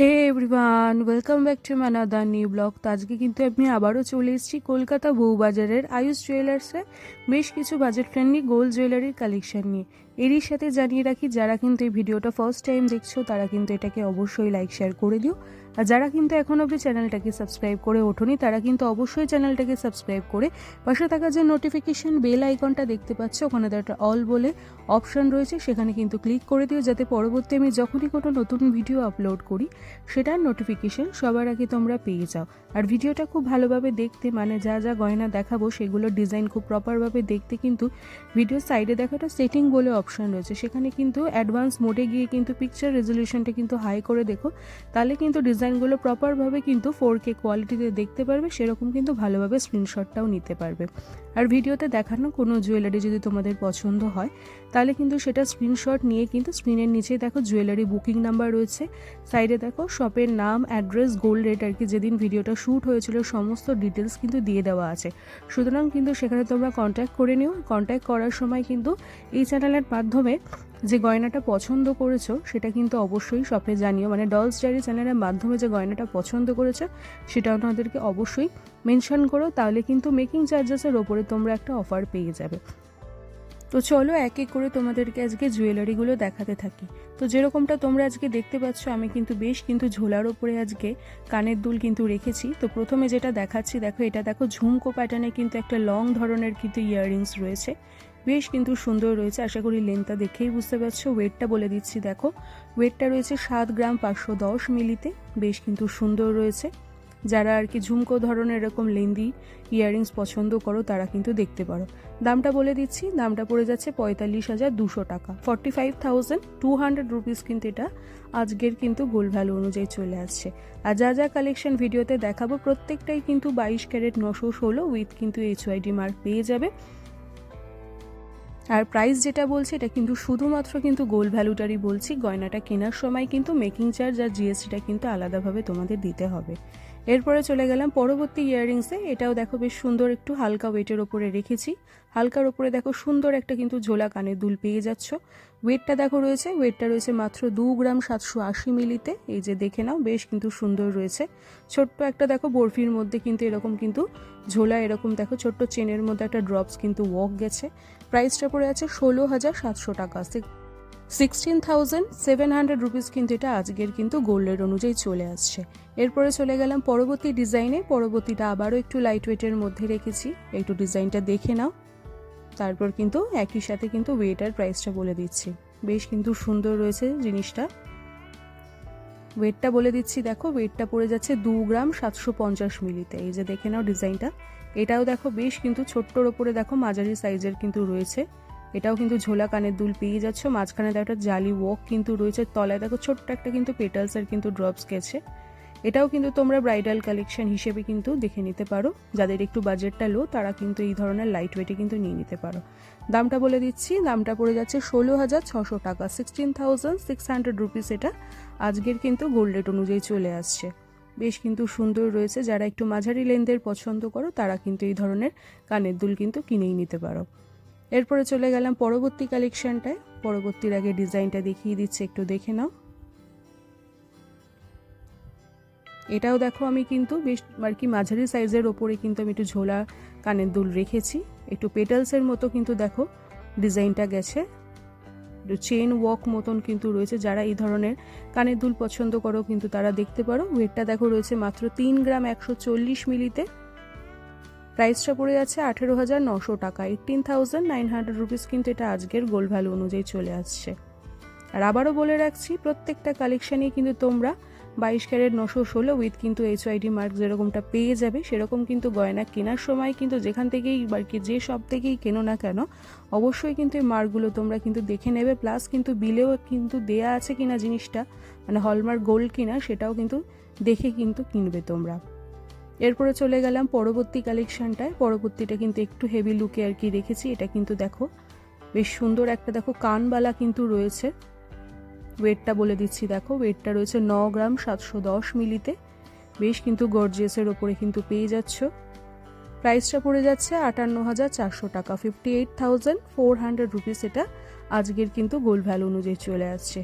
Hey everyone welcome back to Manada new blog তো আজকে কিন্তু আমি আবারও চলে এসেছি কলকাতা বউবাজারের আয়ুষ জুয়েলার্সে বেশ কিছু বাজেট ফ্রেন্ডলি গোল্ড জুয়েলারির কালেকশন নিয়ে। এরই সাথে জানিয়ে রাখি, যারা কিন্তু এই ভিডিওটা ফার্স্ট টাইম দেখছ, তারা কিন্তু এটাকে অবশ্যই লাইক শেয়ার করে দিও। আর যারা কিন্তু এখন অবধি চ্যানেলটাকে সাবস্ক্রাইব করে ওঠোনি, তারা কিন্তু অবশ্যই চ্যানেলটাকে সাবস্ক্রাইব করে পাশে থাকা যে নোটিফিকেশন বেল আইকনটা দেখতে পাচ্ছ, ওখানে একটা অল বলে অপশন রয়েছে। সেখানে কিন্তু ক্লিক করে দিও যাতে পরবর্তী আমি যখনই কোনো নতুন ভিডিও আপলোড করি, সেটার নোটিফিকেশন সবার আগে তোমরা পেয়ে যাও। আর ভিডিওটা খুব ভালোভাবে দেখতে মানে যা যা গয়না দেখাবো সেগুলোর ডিজাইন খুব প্রপারভাবে দেখতে কিন্তু ভিডিও সাইডে দেখো একটা সেটিং বলে অপশন রয়েছে। সেখানে কিন্তু অ্যাডভান্স মোডে গিয়ে কিন্তু পিকচার রেজলিউশনটা কিন্তু হাই করে দেখো, তাহলে কিন্তু ডিজাইনগুলো প্রপারভাবে কিন্তু ফোর কে কোয়ালিটিতে দেখতে পারবে, সেরকম কিন্তু ভালোভাবে স্ক্রিনশটটাও নিতে পারবে। আর ভিডিওতে দেখানো কোনো জুয়েলারি যদি তোমাদের পছন্দ হয়, তাহলে কিন্তু সেটা স্ক্রিনশট নিয়ে কিন্তু স্ক্রিনের নিচে দেখো জুয়েলারি বুকিং নাম্বার রয়েছে। সাইডে দেখো শপের নাম অ্যাড্রেস গোল্ড রেট আর কি যেদিন ভিডিওটা শ্যুট হয়েছিল, সমস্ত ডিটেলস কিন্তু দিয়ে দেওয়া আছে। সুতরাং কিন্তু সেখানে তোমরা কন্ট্যাক্ট করে নিও। কন্ট্যাক্ট করার সময় কিন্তু এই চ্যানেলের মাধ্যমে যে গয়নাটা পছন্দ করেছ, সেটা কিন্তু অবশ্যই শপে জানিও। মানে ডলস ডায়েরি চ্যানেলের মাধ্যমে যে গয়নাটা পছন্দ করেছ, সেটা ওনাদেরকে অবশ্যই মেনশন করো, তাহলে কিন্তু মেকিং চার্জেসের ওপরে তোমরা একটা অফার পেয়ে যাবে। তো চলো এক এক করে তোমাদেরকে আজকে জুয়েলারিগুলো দেখাতে থাকি। তো যেরকমটা তোমরা আজকে দেখতে পাচ্ছ, আমি কিন্তু বেশ কিন্তু ঝোলার ওপরে আজকে কানের দুল কিন্তু রেখেছি। তো প্রথমে যেটা দেখাচ্ছি, দেখো এটা দেখো ঝুমকো প্যাটার্নে কিন্তু একটা লং ধরনের কিন্তু ইয়াররিংস রয়েছে। বেশ কিন্তু সুন্দর রয়েছে, আশা করি লেন্থটা দেখেই বুঝতে পারছ। ওয়েটটা বলে দিচ্ছি, দেখো। ওয়েটটা রয়েছে সাত গ্রাম পাঁচশো দশ মিলিতে, বেশ কিন্তু সুন্দর রয়েছে। যারা আর কি ঝুমকো ধরনের এরকম লেন্দি ইয়াররিংস পছন্দ করো, তারা কিন্তু দেখতে পারো। দামটা বলে দিচ্ছি, দামটা পড়ে যাচ্ছে পঁয়তাল্লিশ হাজার দুশো টাকা। Forty five thousand two hundred rupees কিন্তু এটা আজকের কিন্তু গোল্ড ভ্যালু অনুযায়ী চলে আসছে। আর যা যা কালেকশন ভিডিওতে দেখাবো, প্রত্যেকটাই কিন্তু বাইশ ক্যারেট নশো ষোলো উইথ কিন্তু এইচওয়াইডি মার্ক পেয়ে যাবে। আর প্রাইস যেটা বলছে, এটা কিন্তু শুধুমাত্র কিন্তু গোল্ড ভ্যালুটারই বলছি। গয়নাটা কেনার সময় কিন্তু মেকিং চার্জ আর জিএসটিটা কিন্তু আলাদাভাবে তোমাদের দিতে হবে। এরপরে চলে গেলাম পরবর্তী ইয়াররিংসে এটাও দেখো বেশ সুন্দর একটু হালকা ওয়েটের ওপরে রেখেছি। হালকার ওপরে দেখো সুন্দর একটা কিন্তু ঝোলা কানের দুল পেয়ে যাচ্ছ। ওয়েটটা দেখো রয়েছে ওয়েটটা রয়েছে মাত্র দু গ্রাম সাতশো আশি মিলিতে। এই যে দেখে নাও, বেশ কিন্তু সুন্দর রয়েছে। ছোট্ট একটা দেখো বরফির মধ্যে কিন্তু এরকম কিন্তু ঝোলা, এরকম দেখো ছোট্ট চেনের মধ্যে একটা ড্রপস কিন্তু ওয়াক গেছে। প্রাইসটা পড়ে আছে ষোলো হাজার সাতশো টাকা। Sixteen thousand seven hundred rupees কিন্তু এটা আজকের কিন্তু গোল্ডের অনুযায়ী চলে আসছে। এরপরে চলে গেলাম পরবর্তী ডিজাইনে। পরবর্তীটা আবারও একটু লাইট ওয়েটের মধ্যে রেখেছি। একটু ডিজাইনটা দেখে নাও। তারপর কিন্তু একই সাথে কিন্তু ওয়েটার প্রাইসটা বলে দিচ্ছি। বেশ কিন্তু সুন্দর রয়েছে জিনিসটা। ওয়েটটা বলে দিচ্ছি, দেখো ওয়েটটা পড়ে যাচ্ছে দু গ্রাম সাতশো পঞ্চাশ মিলিতে। এই যে দেখে নাও ডিজাইনটা এটাও দেখো বেশ কিন্তু ছোট্টর ওপরে দেখো মাঝারি সাইজের কিন্তু রয়েছে। এটাও কিন্তু ঝোলা কানের দুল পেয়ে যাচ্ছ। মাঝখানে দেখো একটা জালি ওয়াক কিন্তু রয়েছে। তলায় দেখো ছোট্ট একটা কিন্তু পেটালসের কিন্তু ড্রপস গেছে। এটাও কিন্তু তোমরা ব্রাইডাল কালেকশন হিসেবে কিন্তু দেখে নিতে পারো। যাদের একটু বাজেটটা লো তারা কিন্তু এই ধরনের লাইট ওয়েটে কিন্তু নিয়ে নিতে পারো। দামটা বলে দিচ্ছি, দামটা পড়ে যাচ্ছে ষোলো হাজার ছশো টাকা sixteen thousand six hundred rupees এটা। আজকের কিন্তু গোল্ড রেট অনুযায়ী চলে আসছে। বেশ কিন্তু সুন্দর রয়েছে। যারা একটু মাঝারি লেন্দের পছন্দ করো, তারা কিন্তু এই ধরনের কানের দুল কিন্তু কিনেই নিতে পারো। এরপরে চলে গেলাম পরবর্তী কালেকশনটায় পরবর্তীর আগে ডিজাইনটা দেখিয়ে দিচ্ছে, একটু দেখে নাও। এটাও দেখো আমি কিন্তু বেশ আর কি মাঝারি সাইজের ওপরে কিন্তু আমি একটু ঝোলা কানের দুল রেখেছি। একটু পেটালসের মতো কিন্তু দেখো ডিজাইনটা গেছে। একটু চেন ওয়াক মতন কিন্তু রয়েছে। যারা এই ধরনের কানের দুল পছন্দ করো কিন্তু তারা দেখতে পারো। ওয়েটটা দেখো রয়েছে মাত্র তিন গ্রাম একশো চল্লিশ মিলিতে। প্রাইসটা পড়ে যাচ্ছে আঠেরো হাজার নশো টাকা। Eighteen thousand nine hundred rupees কিন্তু এটা আজকের গোল্ড ভ্যালু অনুযায়ী চলে আসছে। আর আবারও বলে রাখছি, প্রত্যেকটা কালেকশানেই কিন্তু তোমরা বাইশ ক্যারেট নশো ষোলো উইথ কিন্তু এইচ এইচআইডি মার্ক যেরকমটা পেয়ে যাবে, সেরকম কিন্তু গয়না কেনার সময় কিন্তু যেখান থেকেই আর কি যে সব থেকেই কেনো না কেন, অবশ্যই কিন্তু এই মার্কগুলো তোমরা কিন্তু দেখে নেবে। প্লাস কিন্তু বিলেও কিন্তু দেয়া আছে কিনা জিনিসটা মানে হলমার্ক গোল্ড কিনা, সেটাও কিন্তু দেখে কিন্তু কিনবে তোমরা। এরপরে চলে গেলাম পরবর্তী কালেকশনটায় পরবর্তীটা কিন্তু একটু হেভি লুকে আর কি রেখেছি এটা কিন্তু দেখো, বেশ সুন্দর একটা দেখো কানবালা কিন্তু রয়েছে। ওয়েটটা বলে দিচ্ছি, দেখো ওয়েটটা রয়েছে ন গ্রাম সাতশো দশ মিলিতে। বেশ কিন্তু গর্জিয়াসের ওপরে কিন্তু পেয়ে যাচ্ছ। প্রাইসটা পড়ে যাচ্ছে আটান্ন হাজার চারশো টাকা fifty eight thousand four hundred rupees এটা আজকের কিন্তু গোল্ড ভ্যালু অনুযায়ী চলে আসছে।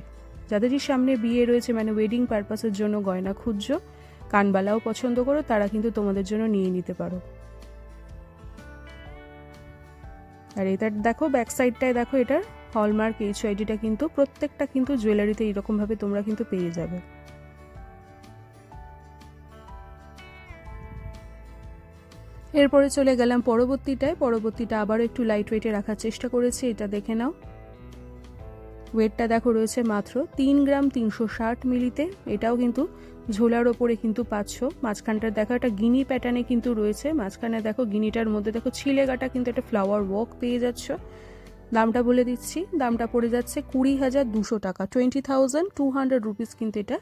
যাদেরই সামনে বিয়ে রয়েছে মানে ওয়েডিং পারপাসের জন্য গয়না খুঁজছো, কানবালাও পছন্দ করো, তারা কিন্তু তোমাদের জন্য নিয়ে নিতে পারো। আর এটার, দেখো ব্যাক সাইডটায় দেখো এটার হলমার্ক এইচ আইডিটা কিন্তু প্রত্যেকটা কিন্তু জুয়েলারিতে এরকমভাবে তোমরা কিন্তু পেয়ে যাবে। এরপরে চলে গেলাম পরবর্তীটায়। পরবর্তীটা আবারও একটু লাইট ওয়েটে রাখার চেষ্টা করেছি, এটা দেখে নাও। ওয়েটটা দেখো রয়েছে মাত্র তিন গ্রাম তিনশো ষাট মিলিতে। এটাও কিন্তু ঝোলার ওপরে কিন্তু পাচ্ছ। মাঝখানটার দেখো একটা গিনি প্যাটার্নে কিন্তু রয়েছে। মাঝখানে দেখো গিনিটার মধ্যে দেখো ছিলেগাটা কিন্তু একটা ফ্লাওয়ার ওয়াক পেয়ে যাচ্ছ। দামটা বলে দিচ্ছি, দামটা পড়ে যাচ্ছে কুড়ি হাজার দুশো টাকা। Twenty thousand two hundred rupees কিন্তু এটা।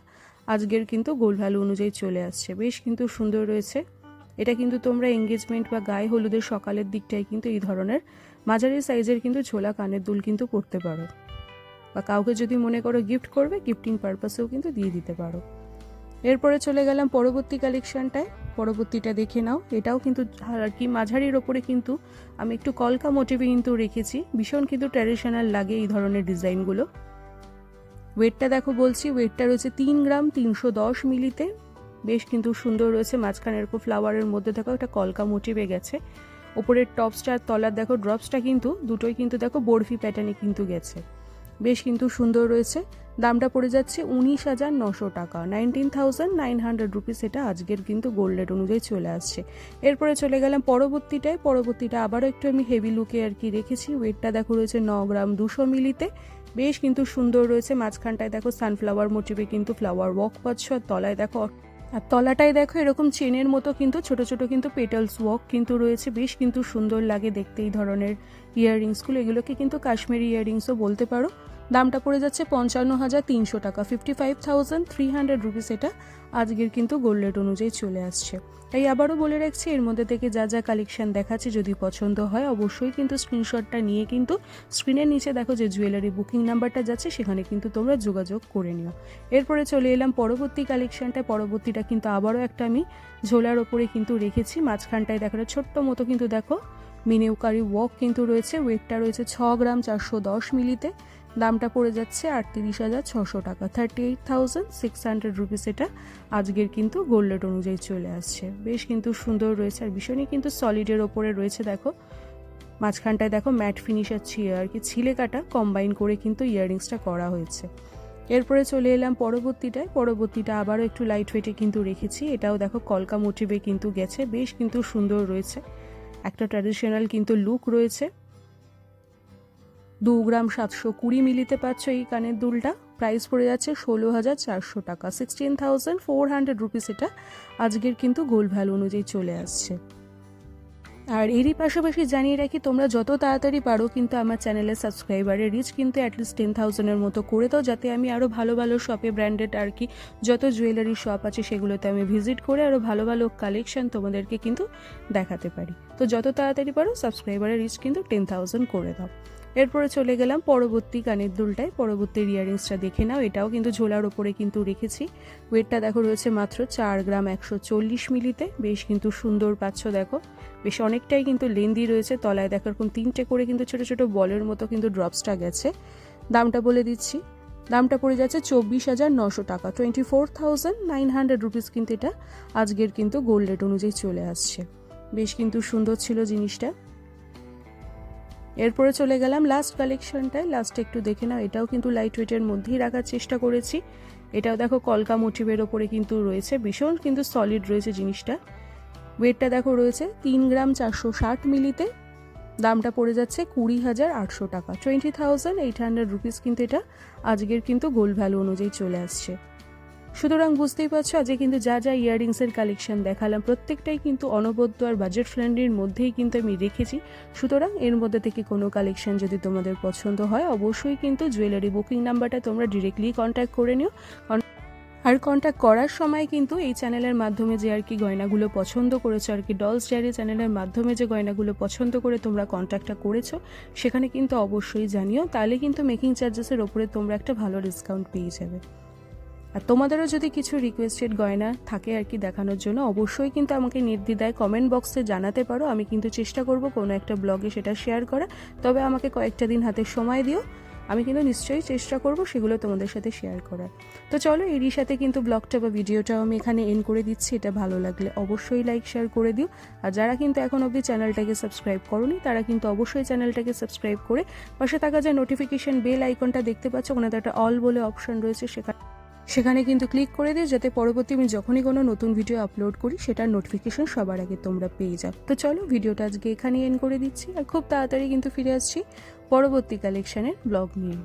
আজকের কিন্তু গোল ভ্যালু অনুযায়ী চলে আসছে। বেশ কিন্তু সুন্দর রয়েছে। এটা কিন্তু তোমরা এঙ্গেজমেন্ট বা গায়ে হলুদের সকালের দিকটায় কিন্তু এই ধরনের মাঝারি সাইজের কিন্তু ঝোলা কানের দুল কিন্তু পরতে পারো। বা কাউকে যদি মনে করো গিফট করবে গিফটিং পারপাসেও কিন্তু দিয়ে দিতে পারো। এরপরে চলে গেলাম পরবর্তী কালেকশনটায় পরবর্তীটা দেখে নাও। এটাও কিন্তু আর কি মাঝারির ওপরে কিন্তু আমি একটু কলকা মোটিভে কিন্তু রেখেছি। ভীষণ কিন্তু ট্র্যাডিশনাল লাগে এই ধরনের ডিজাইনগুলো। ওয়েটটা দেখো বলছি ওয়েটটা রয়েছে তিন গ্রাম তিনশো দশ মিলিতে। বেশ কিন্তু সুন্দর রয়েছে, মাঝখানে এরকম ফ্লাওয়ারের মধ্যে দেখো একটা কলকা মোটিভে গেছে। ওপরের টপসটা তলার দেখো ড্রপসটা কিন্তু দুটোই কিন্তু দেখো বরফি প্যাটার্নে কিন্তু গেছে। বেশ কিন্তু সুন্দর রয়েছে। দামটা পড়ে যাচ্ছে উনিশ হাজার নশো টাকা। Nineteen thousand nine hundred rupees এটা আজকের কিন্তু গোল্ড রেট অনুযায়ী চলে আসছে। এরপরে চলে গেলাম পরবর্তীটায়। পরবর্তীটা আবারও একটু আমি হেভি লুকে আর কি রেখেছি। ওয়েটটা দেখো রয়েছে ন গ্রাম দুশো মিলিতে। বেশ কিন্তু সুন্দর রয়েছে। মাঝখানটায় দেখো সানফ্লাওয়ার মোটিভে কিন্তু ফ্লাওয়ার ওয়াক পাচ্ছ। আর তলায় দেখো আর তলাটায় দেখো এরকম চেনের মতো কিন্তু ছোট ছোট কিন্তু পেটালস ওয়াক কিন্তু রয়েছে, বেশ কিন্তু সুন্দর লাগে দেখতে এই ধরনের ইয়াররিংসগুলো এগুলোকে কিন্তু কাশ্মীরি ইয়াররিংসও বলতে পারো। দামটা পড়ে যাচ্ছে পঞ্চান্ন হাজার তিনশো টাকা fifty five thousand three hundred rupees এটা আজকের কিন্তু গোল্ড রেট অনুযায়ী চলে আসছে। তাই আবারও বলে রাখছি, এর মধ্যে থেকে যা যা কালেকশন দেখাচ্ছে যদি পছন্দ হয় অবশ্যই কিন্তু স্ক্রিনশটটা নিয়ে কিন্তু স্ক্রিনের নিচে দেখো যে জুয়েলারি বুকিং নাম্বারটা যাচ্ছে, সেখানে কিন্তু তোমরা যোগাযোগ করে নিও। এরপরে চলে এলাম পরবর্তী কালেকশনটা পরবর্তীটা কিন্তু আবারও একটা আমি ঝোলার ওপরে কিন্তু রেখেছি, মাঝখানটায় দেখো ছোট্ট মতো কিন্তু দেখো, মিনেউকারি ওয়াক কিন্তু রয়েছে ওয়েটটা রয়েছে ছ গ্রাম চারশো দশ মিলিতে। দামটা পড়ে যাচ্ছে আটত্রিশ হাজার ছশো টাকা thirty eight thousand six hundred rupees এটা। আজকের কিন্তু গোল্ড রেট অনুযায়ী চলে আসছে। বেশ কিন্তু সুন্দর রয়েছে, আর ভীষণই কিন্তু সলিডের ওপরে রয়েছে, দেখো। মাঝখানটায় দেখো ম্যাট ফিনিশার ছিঁড়ে আর কি ছিলে কাটা কম্বাইন করে কিন্তু ইয়াররিংসটা করা হয়েছে। এরপরে চলে এলাম পরবর্তীটায়। পরবর্তীটা আবারও একটু লাইট ওয়েটে কিন্তু রেখেছি। এটাও দেখো কলকা মোটিভে কিন্তু গেছে, বেশ কিন্তু সুন্দর রয়েছে। একটা ট্র্যাডিশনাল কিন্তু লুক রয়েছে। দু গ্রাম সাতশো কুড়ি মিলিতে পাচ্ছ এই কানের দুলটা। প্রাইস পড়ে যাচ্ছে ষোলো হাজার চারশো টাকা। Sixteen thousand four hundred rupees এটা। আজকের কিন্তু গোল্ড ভ্যালু অনুযায়ী চলে আসছে। আর এরই পাশাপাশি জানিয়ে রাখি, তোমরা যত তাড়াতাড়ি পারো কিন্তু আমার চ্যানেলের সাবস্ক্রাইবারের রিচ কিন্তু অ্যাটলিস্ট টেন থাউজেন্ডের মতো করে দাও, যাতে আমি আরও ভালো ভালো শপে ব্র্যান্ডেড আর কি যত জুয়েলারি শপ আছে সেগুলোতে আমি ভিজিট করে আরও ভালো ভালো কালেকশন তোমাদেরকে কিন্তু দেখাতে পারি। তো যত তাড়াতাড়ি পারো সাবস্ক্রাইবারের রিচ কিন্তু টেন থাউজেন্ড করে দাও। এরপরে চলে গেলাম পরবর্তী কানের দুলটায়। পরবর্তী ইয়ারিংসটা দেখে নাও, এটাও কিন্তু ঝোলার ওপরে কিন্তু রেখেছি। ওয়েটটা দেখো রয়েছে মাত্র চার গ্রাম একশো চল্লিশ মিলিতে। বেশ কিন্তু সুন্দর পাচ্ছ দেখো। বেশ অনেকটাই কিন্তু লেন্দি রয়েছে, তলায় দেখো এরকম তিনটে করে কিন্তু ছোট ছোট বলের মতো কিন্তু ড্রপসটা গেছে। দামটা বলে দিচ্ছি। দামটা পড়ে যাচ্ছে চব্বিশ হাজার নশো টাকা। Twenty four thousand nine hundred rupees কিন্তু এটা। আজকের কিন্তু গোল্ড রেট অনুযায়ী চলে আসছে। বেশ কিন্তু সুন্দর ছিল জিনিসটা। এরপরে চলে গেলাম লাস্ট কালেকশনটায় লাস্টে একটু দেখে নাও, এটাও কিন্তু লাইট ওয়েটের মধ্যেই রাখার চেষ্টা করেছি। এটাও দেখো কলকা মোটিভের ওপরে কিন্তু রয়েছে ভীষণ কিন্তু সলিড রয়েছে জিনিসটা। ওয়েটটা দেখো রয়েছে তিন গ্রাম চারশো ষাট মিলিতে। দামটা পড়ে যাচ্ছে কুড়ি হাজার আটশো টাকা। Twenty thousand eight hundred rupees কিন্তু এটা। আজকের কিন্তু গোল্ড ভ্যালু অনুযায়ী চলে আসছে। সুতরাং বুঝতেই পারছ, আজকে কিন্তু যা যা ইয়াররিংসের কালেকশন দেখালাম, প্রত্যেকটাই কিন্তু অনবদ্য আর বাজেট ফ্রেন্ডলির মধ্যেই কিন্তু আমি রেখেছি। সুতরাং এর মধ্যে থেকে কোনো কালেকশন যদি তোমাদের পছন্দ হয়, অবশ্যই কিন্তু জুয়েলারি বুকিং নাম্বারটা তোমরা ডিরেক্টলি কন্ট্যাক্ট করে নিও। আর কন্ট্যাক্ট করার সময় কিন্তু এই চ্যানেলের মাধ্যমে যে আর কি গয়নাগুলো পছন্দ করেছ, আর কি ডলস ডায়েরি চ্যানেলের মাধ্যমে যে গয়নাগুলো পছন্দ করে তোমরা কন্ট্যাক্টটা করেছ, সেখানে কিন্তু অবশ্যই জানিও। তাহলে কিন্তু মেকিং চার্জেসের ওপরে তোমরা একটা ভালো ডিসকাউন্ট পেয়ে যাবে। আর তোমাদেরও যদি কিছু রিকোয়েস্টেড গয়না থাকে আর কি দেখানোর জন্য, অবশ্যই কিন্তু আমাকে নির্দ্বিধায় কমেন্ট বক্সে জানাতে পারো। আমি কিন্তু চেষ্টা করব কোনো একটা ব্লগে সেটা শেয়ার করা তবে আমাকে কয়েকটা দিন হাতে সময় দিও। আমি কিন্তু নিশ্চয়ই চেষ্টা করব সেগুলো তোমাদের সাথে শেয়ার করার। তো চলো, এরই সাথে কিন্তু ব্লগটা বা ভিডিওটাও আমি এখানে এন করে দিচ্ছি। এটা ভালো লাগলে অবশ্যই লাইক শেয়ার করে দিও। আর যারা কিন্তু এখন অবধি চ্যানেলটাকে সাবস্ক্রাইব করনি, তারা কিন্তু অবশ্যই চ্যানেলটাকে সাবস্ক্রাইব করে পাশে থাকা যে নোটিফিকেশন বেল আইকনটা দেখতে পাচ্ছ, ওখানে তো একটা অল বলে অপশন রয়েছে, সেখানে সেখানে কিন্তু ক্লিক করে দিও, যাতে পরবর্তী আমি যখনই কোনো নতুন ভিডিও আপলোড করি, সেটার নোটিফিকেশন সবার আগে তোমরা পেয়ে যাও। তো চলো ভিডিওটা আজকে এখানে এন্ড করে দিচ্ছি, আর খুব তাড়াতাড়ি কিন্তু ফিরে আসছি পরবর্তী কালেকশানের ব্লগ নিয়ে।